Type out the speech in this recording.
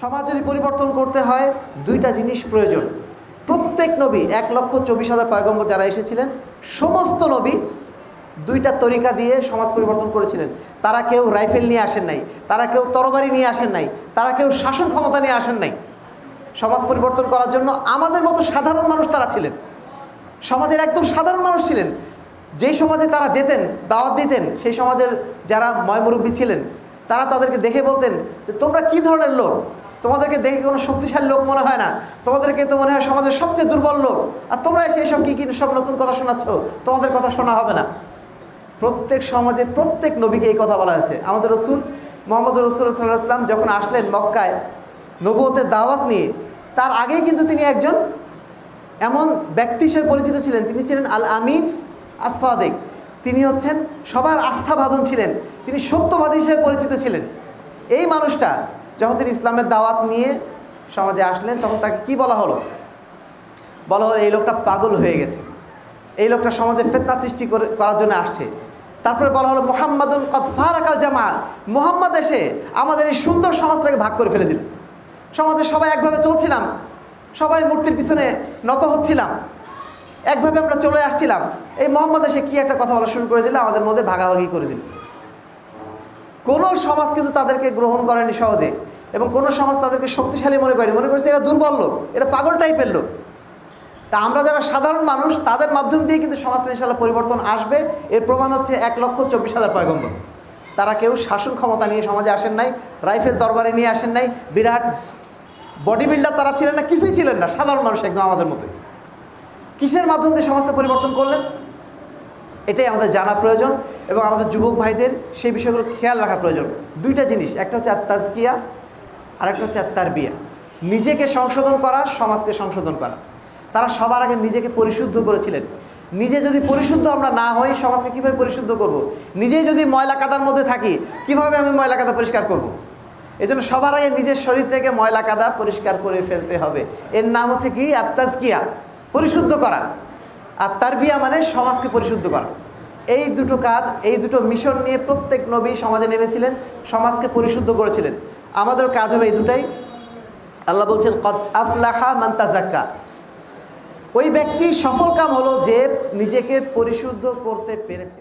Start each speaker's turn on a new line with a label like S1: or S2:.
S1: সমাজ যদি পরিবর্তন করতে হয়, দুইটা জিনিস প্রয়োজন। প্রত্যেক নবী এক লক্ষ চব্বিশ হাজার পয়গম্বর যারা এসেছিলেন, সমস্ত নবী দুইটা তরিকা দিয়ে সমাজ পরিবর্তন করেছিলেন। তারা কেউ রাইফেল নিয়ে আসেন নাই, তারা কেউ তরবারি নিয়ে আসেন নাই, তারা কেউ শাসন ক্ষমতা নিয়ে আসেন নাই। সমাজ পরিবর্তন করার জন্য আমাদের মতো সাধারণ মানুষ তারা ছিলেন। সমাজের একদম সাধারণ মানুষ ছিলেন। যেই সমাজে তারা যেতেন, দাওয়াত দিতেন, সেই সমাজের যারা ময়মুরব্বী ছিলেন, তারা তাদেরকে দেখে বলতেন যে, তোমরা কি ধরনের লোক? তোমাদেরকে দেখে কোনো শক্তিশালী লোক মনে হয় না। তোমাদেরকে তো মনে হয় সমাজের সবচেয়ে দুর্বল লোক। আর তোমরা এসে এইসব কী কী সব নতুন কথা শোনাচ্ছ? তোমাদের কথা শোনা হবে না। প্রত্যেক সমাজে প্রত্যেক নবীকে এই কথা বলা হয়েছে। আমাদের রসুল মোহাম্মদ রসুল সাল্লাহ যখন আসলেন মক্কায় নবুয়তের দাওয়াত নিয়ে, তার আগেই কিন্তু তিনি একজন এমন ব্যক্তি হিসেবে পরিচিত ছিলেন। তিনি ছিলেন আল আমিন আর সাদেক তিনি হচ্ছেন সবার আস্থাবাদন ছিলেন। তিনি সত্যবাদী হিসেবে পরিচিত ছিলেন। এই মানুষটা যখন তিনি ইসলামের দাওয়াত নিয়ে সমাজে আসলেন, তখন তাকে কি বলা হলো? বলা হলো, এই লোকটা পাগল হয়ে গেছে। এই লোকটা সমাজে ফেতনা সৃষ্টি করে, করার জন্য আসছে। তারপরে বলা হলো মোহাম্মদুল কদ ফারাকাল জামা মোহাম্মদ এসে আমাদের এই সুন্দর সমাজটাকে ভাগ করে ফেলে দিল। সমাজে সবাই একভাবে চলছিলাম। সবাই মূর্তির পিছনে নত হচ্ছিলাম। একভাবে আমরা চলে আসছিলাম। এই মোহাম্মদ এসে কি একটা কথা বলা শুরু করে দিল, আমাদের মধ্যে ভাগাভাগি করে দিল। কোনো সমাজ কিন্তু তাদেরকে গ্রহণ করেনি সহজে এবং কোনো সমাজ তাদেরকে শক্তিশালী মনে করেনি। মনে করছে এরা দুর্বল লোক, এরা পাগল টাইপের লোক। তা আমরা যারা সাধারণ মানুষ, তাদের মাধ্যম দিয়ে কিন্তু সমাজটা ইনশাল্লাহ পরিবর্তন আসবে। এর প্রমাণ হচ্ছে এক লক্ষ চব্বিশ হাজার পয়গম্বর। তারা কেউ শাসন ক্ষমতা নিয়ে সমাজে আসেন নাই, রাইফেল দরবারে নিয়ে আসেন নাই, বিরাট বডি বিল্ডার তারা ছিলেন না, কিছুই ছিলেন না, সাধারণ মানুষ একদম আমাদের মতোই। কিসের মাধ্যম দিয়ে সমাজটা পরিবর্তন করলেন? এটাই আমাদের জানা প্রয়োজন এবং আমাদের যুবক ভাইদের সেই বিষয়গুলো খেয়াল রাখা প্রয়োজন। দুইটা জিনিস, একটা হচ্ছে আত্মাজকিয়া আর একটা হচ্ছে আত্মার বিয়া নিজেকে সংশোধন করা, সমাজকে সংশোধন করা। তারা সবার আগে নিজেকে পরিশুদ্ধ করেছিলেন। নিজে যদি পরিশুদ্ধ আমরা না হই, সমাজকে কীভাবে পরিশুদ্ধ করব। নিজেই যদি ময়লা কাদার মধ্যে থাকি, কীভাবে আমি ময়লা কাদা পরিষ্কার করব। এই জন্য সবার আগে নিজের শরীর থেকে ময়লা কাদা পরিষ্কার করে ফেলতে হবে। এর নাম হচ্ছে কি? আত্মাজকিয়া পরিশুদ্ধ করা। আর তার বিয়া মানে সমাজকে পরিশুদ্ধ করা। এই দুটো কাজ, এই দুটো মিশন নিয়ে প্রত্যেক নবী সমাজে নেমেছিলেন, সমাজকে পরিশুদ্ধ করেছিলেন। আমাদের কাজ হবে এই দুটাই। আল্লাহ বলছেন কত আফলাহা মান্তাজাক্কা ওই ব্যক্তি সফল কাম হলো যে নিজেকে পরিশুদ্ধ করতে পেরেছে।